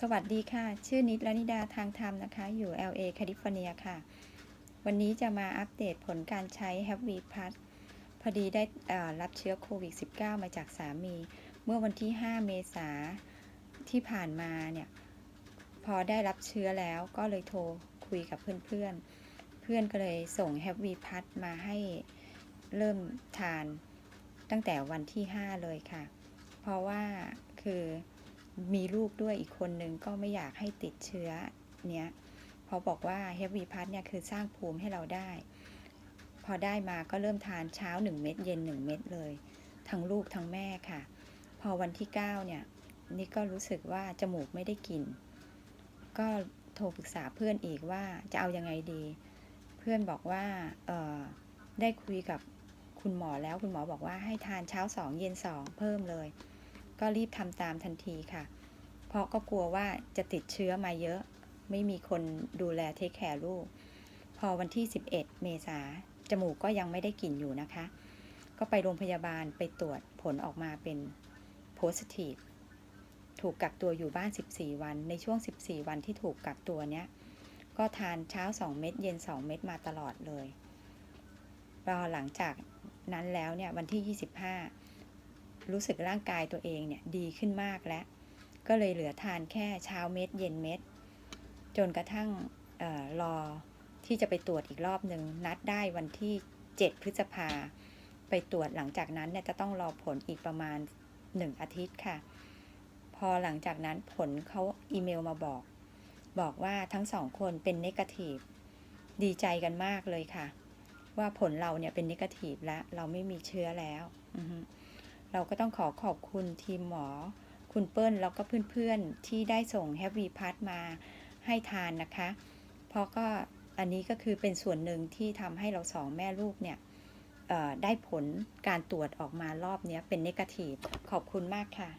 สวัสดีค่ะ ชื่อนิดลนิดาทางธรรมนะคะ อยู่ LA แคลิฟอร์เนียค่ะ วันนี้จะมาอัปเดตผลการใช้ h a p p y p a s พอดีได้รับเชื้อโควิด -19 มาจากสามี เมื่อวันที่ 5 เมษาที่ผ่านมาเนี่ย พอได้รับเชื้อแล้วก็เลยโทรคุยกับเพื่อนๆ เพื่อนก็เลยส่ง h a p p y p a s มาให้เริ่มทานตั้งแต่วันที่ 5 เลยค่ะ เพราะว่าคือ มีลูกด้วยอีกคนนึงก็ไม่อยากให้ติดเชื้อเนี้ยพราะบอกว่าเฮฟวีพัทเนี่ยคือสร้างภูมิให้เราได้ พอได้มาก็เริ่มทานเช้า 1 เม็ดเย็น 1 เม็ดเลย ทั้งลูกทั้งแม่ค่ะ พอวันที่ 9 เนี่ย นี่ก็รู้สึกว่าจมูกไม่ได้กลิ่นก็โทรปรึกษาเพื่อนอีกว่าจะเอายังไงดี เพื่อนบอกว่าเออได้คุยกับคุณหมอแล้วคุณหมอบอกว่าให้ทานเช้า2เย็น2เพิ่มเลย ก็รีบทำตามทันทีค่ะ ราะก็กลัวว่าจะติดเชื้อมาเยอะ ไม่มีคนดูแลเทคแคร์ลูก พอวันที่ 11 เมษาจมูกก็ยังไม่ได้กลิ่นอยู่นะคะ ก็ไปโรงพยาบาลไปตรวจผลออกมาเป็น positive ถูกกักตัวอยู่บ้าน 14 วัน ในช่วง 14 วันที่ถูกกักตัวเนี้ย ก็ทานเช้า 2 เม็ดเย็น 2 เม็ดมาตลอดเลยพอหลังจากนั้นแล้วเนี่ยวันที่ 25 รู้สึกร่างกายตัวเองเนี่ยดีขึ้นมากแล้ว ก็เลยเหลือทานแค่เช้าเม็ดเย็นเม็ด จนกระทั่งเออรอที่จะไปตรวจอีกรอบหนึ่งนัดได้วันที่ 7 พฤษภา ไปตรวจหลังจากนั้นเนี่ยจะต้องรอผลอีกประมาณ 1 อาทิตย์ค่ะ พอหลังจากนั้นผลเขาอีเมลมาบอก บอกว่าทั้งสองคนเป็นเนกาทีฟดีใจกันมากเลยค่ะ ว่าผลเราเนี่ยเป็นเนกาทีฟแล้ว เราไม่มีเชื้อแล้ว เราก็ต้องขอขอบคุณทีมหมอ คุณเปิ้ลแล้วก็เพื่อนๆที่ได้ส่งแฮปปี้พัทมาให้ทานนะคะ เพราะก็อันนี้ก็คือเป็นส่วนหนึ่งที่ทำให้เราสองแม่ลูกเนี่ยได้ผลการตรวจออกมารอบนี้เป็นเนกาทีฟขอบคุณมากค่ะ